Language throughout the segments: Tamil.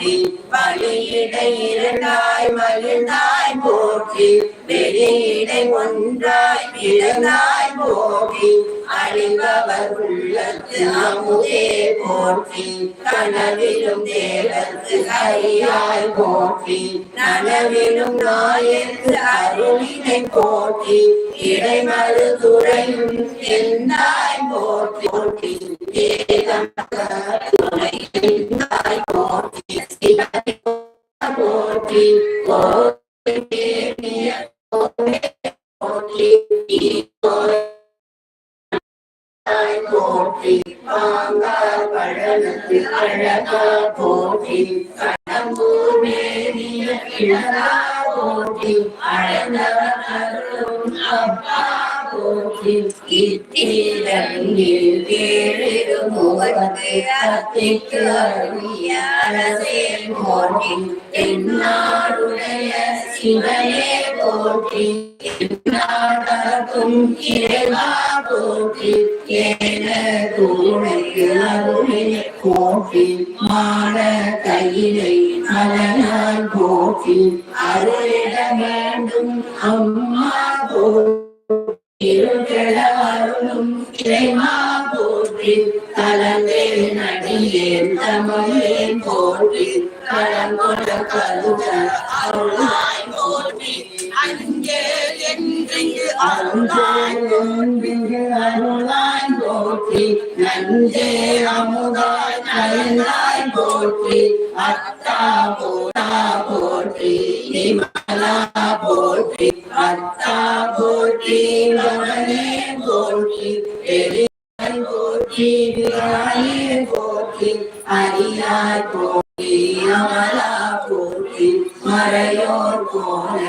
போற்றி வழியிடை இரண்டாய் மகிழ்ந்தாய் போற்றி வெளியிடை ஒன்றாய் இழந்தாய் போற்றி. அறிந்தவர் உள்ளத்து அமுதே போற்றி கனவிலும் தேவத்து கையாய் போற்றி நனவிலும் நாயத்து அருளினை போற்றி இடைமறு துறையும் எந்தாய் போற்றி போற்றி ஏதம் துணை எந்தாய் போற்றி சிவனை போற்றி பழனத்து அழகா கடம்பூர் மேனிய அழந்தவர் அருளும் அப்பா போற்றி இத்திரங்கில் முகத்து அத்திக்கு அருளிய அரசே போற்றி தென்னாடுடைய சிவனே போற்றி நாடகம் ஏலா போற்றி ஏன தூணைக்கு அருளினை போற்றி மான கையிலை மலனால் போற்றி அருளிட வேண்டும் அம்மா போற்றி இருளரும் இறைவா போற்றி கலந்தே நடிகேன் தமிழேன் போற்றி கலங்கொட கருத அருளாய் அங்கே என்று அருளாய் ஒன்றிங்கு அருளாய் போற்றி நஞ்சே அமுதாய் கயந்தாய் போற்றி அத்தா போதா போற்றி நிமலா போற்றி அத்தா போற்றி மகனே போற்றி பெரியாய் போற்றி விராயே போற்றி அரியாய் போற்றி அமலா போற்றி மறையோர் போல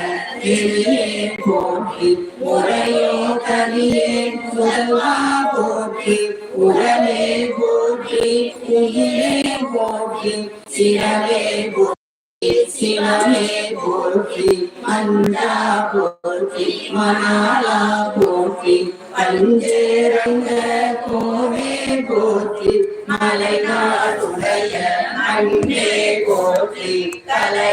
வெளியே போற்றி முறையோ கலியே முதல்வா போற்றி உடலே போற்றி உயிரே போற்றி சிறவே போற்றி சிவமே போற்றி மந்தா போற்றி மணாலா போற்றி பஞ்சேரங்க கோவே போற்றி மலைகாடுடைய அன்பே போற்றி தலையாரியே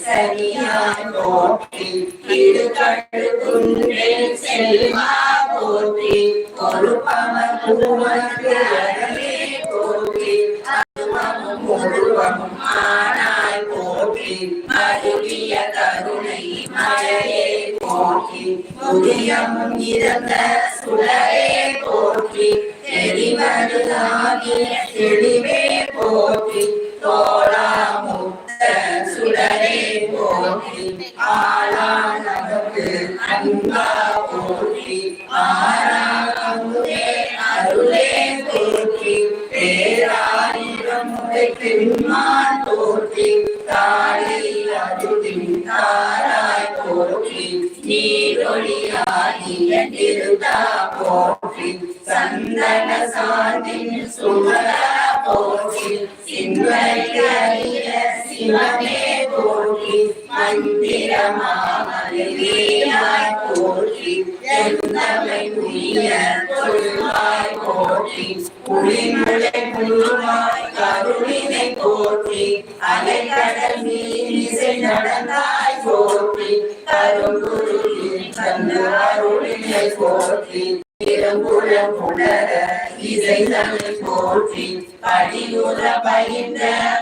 சரியாய் போற்றி திருக்கழுகுன்றே செல்வா போற்றி ஒரு பவர் புதுமக்கு போற்றி போற்றி கருணை மழையே போற்றி இறந்த சுடரே போற்றி தெரிவருதாகிய தெளிவே போற்றி தோழா போற்றி ஆளா அன்பா போற்றி ஆரா அருளே போற்றி பேராயிரம் முறை பெருமான் போற்றி தாழி அருளின் தாராய் போற்றி நீரொழியாகிய திருதா போற்றி சந்தன சாந்தின் சுமரா போற்றி சிந்தைய சிவமே போற்றி மந்திரமாய் போற்றி எந்தமை உரிய சொல்வாய் போற்றி புலிமலை புழுவாய் கருணினை போற்றி அலைக்கடல் நீரிசை நடந்தாய் போற்றி கருங்குருளின் தந்து அருளினை போற்றி. இருங்குளம் உணர இசைதனை போற்றி அடியுற பயின்ற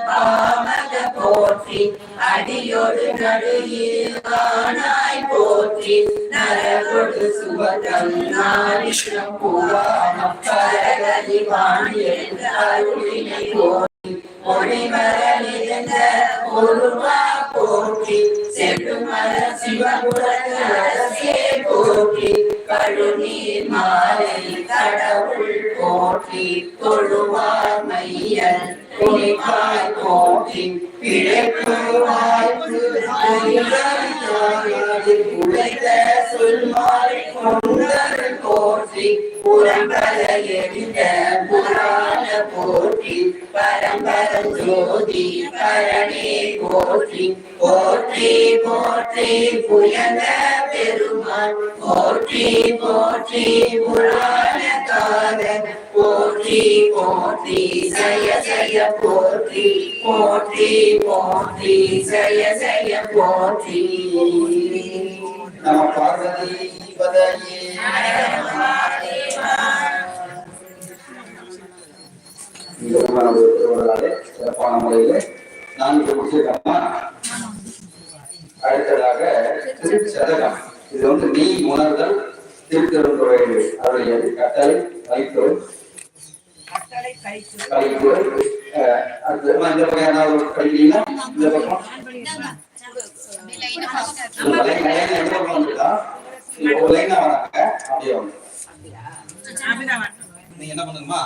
பாமக போற்றி அடியோடு நடுயிலானாய் போற்றி நரகொடு சுவதம் நாரிஷம் புவாமம் பரகலி வாணி என்ற அருளினை போற்றி ஒளிமரலிருந்த ஒருவா போற்றி செடுமர சிவபுரத்து அரசே போற்றி கழுநீர் கடவுள் போற்றி தொழுவார் மையல். குனிப்பாய் போற்றி பிழைப்பு உழைத்த சொல்மாறி கொண்டர் போற்றி எரிந்த புராண போற்றி பரம்பர ஜோதி போற்றி. போற்றி போற்றி பெருமான் போற்றி போற்றி புராணக்காரன் போற்றி போற்றி ஜய ஜய போற்றி போற்றி போற்றி ஜய ஜய போற்றி நம பார்வதி பதையே சிறப்பான முறையிலே நான்கு முடிச்சிருக்கோமா அடுத்ததாக திருச்சதகம் இது வந்து நீ உணர்தல் திருத்திருந்துறை அருளியது கட்டளை கைத்தோர் அடுத்து இந்த பக்கம். ஏதாவது படிக்கிறீங்களா இந்த பக்கம் என்ன பண்ணுங்கம்மா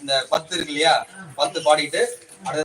இந்த பத்து இருக்கு இல்லையா? பத்து பாடிட்டு